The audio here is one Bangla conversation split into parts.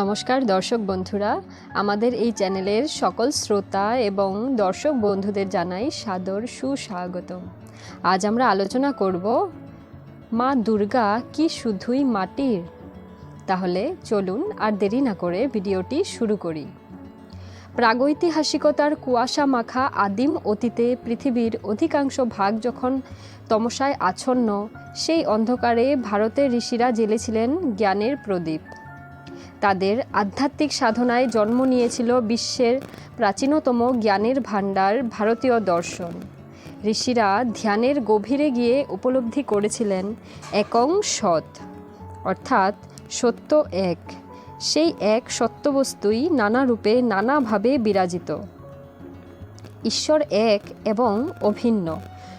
নমস্কার দর্শক বন্ধুরা, আমাদের এই চ্যানেলের সকল শ্রোতা এবং দর্শক বন্ধুদের জানাই সাদর সুস্বাগতম। আজ আমরা আলোচনা করব, মা দুর্গা কি শুধুই মাটির? তাহলে চলুন আর দেরি না করে ভিডিওটি শুরু করি। প্রাগৈতিহাসিকতার কুয়াশা মাখা আদিম অতীতে পৃথিবীর অধিকাংশ ভাগ যখন তমসায় আচ্ছন্ন, সেই অন্ধকারে ভারতের ঋষিরা জেলেছিলেন জ্ঞানের প্রদীপ। তাদের আধ্যাত্মিক সাধনায় জন্ম নিয়েছিল বিশ্বের প্রাচীনতম জ্ঞানের ভাণ্ডার ভারতীয় দর্শন। ঋষিরা ধ্যানের গভীরে গিয়ে উপলব্ধি করেছিলেন একং সৎ, অর্থাৎ সত্য এক। সেই এক সত্যবস্তুই নানা রূপে নানাভাবে বিরাজিত। ঈশ্বর এক এবং অভিন্ন,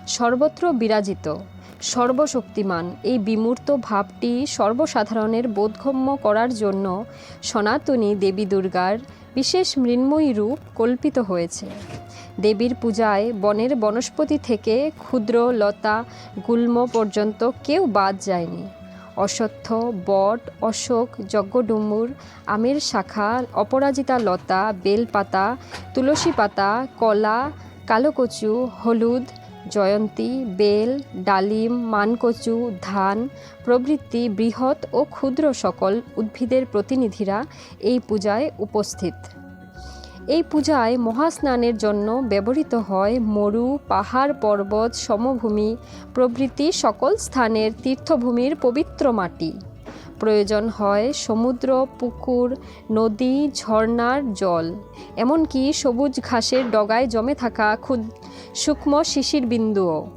সর্বত্র বিরাজিত। সর্বশক্তিমান। এই বিমূর্ত ভাবটি সর্বসাধারণের বোধগম্য করার জন্য সনাতনী দেবী দুর্গার বিশেষ মৃন্ময়ী রূপ কল্পিত হয়েছে। দেবীর পূজায় বনের বনস্পতি থেকে ক্ষুদ্র, লতা, গুল্ম পর্যন্ত কেউ বাদ যায়নি। অশ্বত্থ, বট, অশোক যজ্ঞডুম্বুর আমের শাখা, অপরাজিতা লতা, বেলপাতা, তুলসী পাতা, কলা, কালোকচু, হলুদ জয়ন্তী, বেল, ডালিম, মানকচু, ধান, প্রভৃতি বৃহৎ ও ক্ষুদ্র সকল উদ্ভিদের প্রতিনিধিরা এই পূজায় উপস্থিত। এই পূজায় মহাস্নানের জন্য ব্যবহৃত হয় মরু, পাহাড় পর্বত, সমভূমি, প্রভৃতি সকল স্থানের তীর্থভূমির পবিত্র মাটি। প্রয়োজন হয় সমুদ্র, পুকুর, নদী, ঝর্ণার জল। এমনকি সবুজ ঘাসের ডগায় জমে থাকা ক্ষুদ সূক্ষ্ম শিশির বিন্দুও।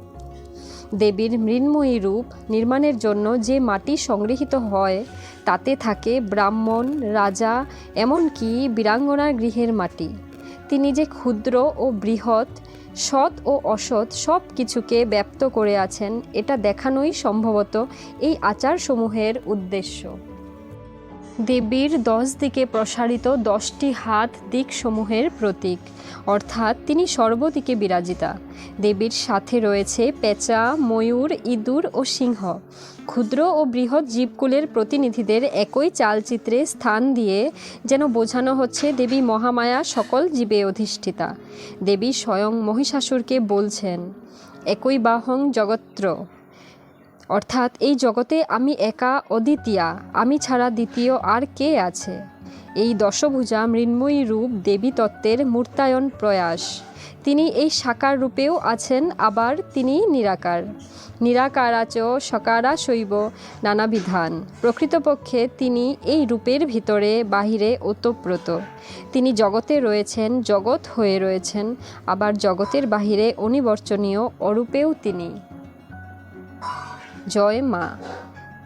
দেবীর মৃন্ময়ী রূপ নির্মাণের জন্য যে মাটি সংগৃহীত হয়, তাতে থাকে ব্রাহ্মণ, রাজা, এমনকি বীরাঙ্গনার গৃহের মাটি। তিনি যে ক্ষুদ্র ও বৃহৎ, সৎ ও অসৎ সব কিছুকে ব্যপ্ত করে আছেন, এটা দেখানোই সম্ভবত এই আচারসমূহের উদ্দেশ্য। দেবীর দশ দিকে প্রসারিত দশটি হাত দিকসমূহের প্রতীক, অর্থাৎ তিনি সর্বদিকে বিরাজিতা। দেবীর সাথে রয়েছে পেঁচা, ময়ূর, ইঁদুর ও সিংহ। ক্ষুদ্র ও বৃহৎ জীবকুলের প্রতিনিধিদের একই চালচিত্রে স্থান দিয়ে যেন বোঝানো হচ্ছে দেবী মহামায়া সকল জীবে অধিষ্ঠিতা। দেবী স্বয়ং মহিষাসুরকে বলছেন, একই বাহং জগত্র। অর্থাৎ এই জগতে আমি একা অদ্বিতীয়া, আমি ছাড়া দ্বিতীয় আর কে আছে? এই দশভুজা মৃন্ময়ী রূপ দেবী তত্ত্বের মূর্তায়ন প্রয়াস। তিনি এই সাকার রূপেও আছেন, আবার তিনি নিরাকার। নিরাকারাচ সকারা শৈব নানাবিধান। প্রকৃতপক্ষে তিনি এই রূপের ভিতরে বাহিরে ওতপ্রোত। তিনি জগতে রয়েছেন, জগৎ হয়ে রয়েছেন, আবার জগতের বাহিরে অনিবর্চনীয় অরূপেও তিনি। জয় মা।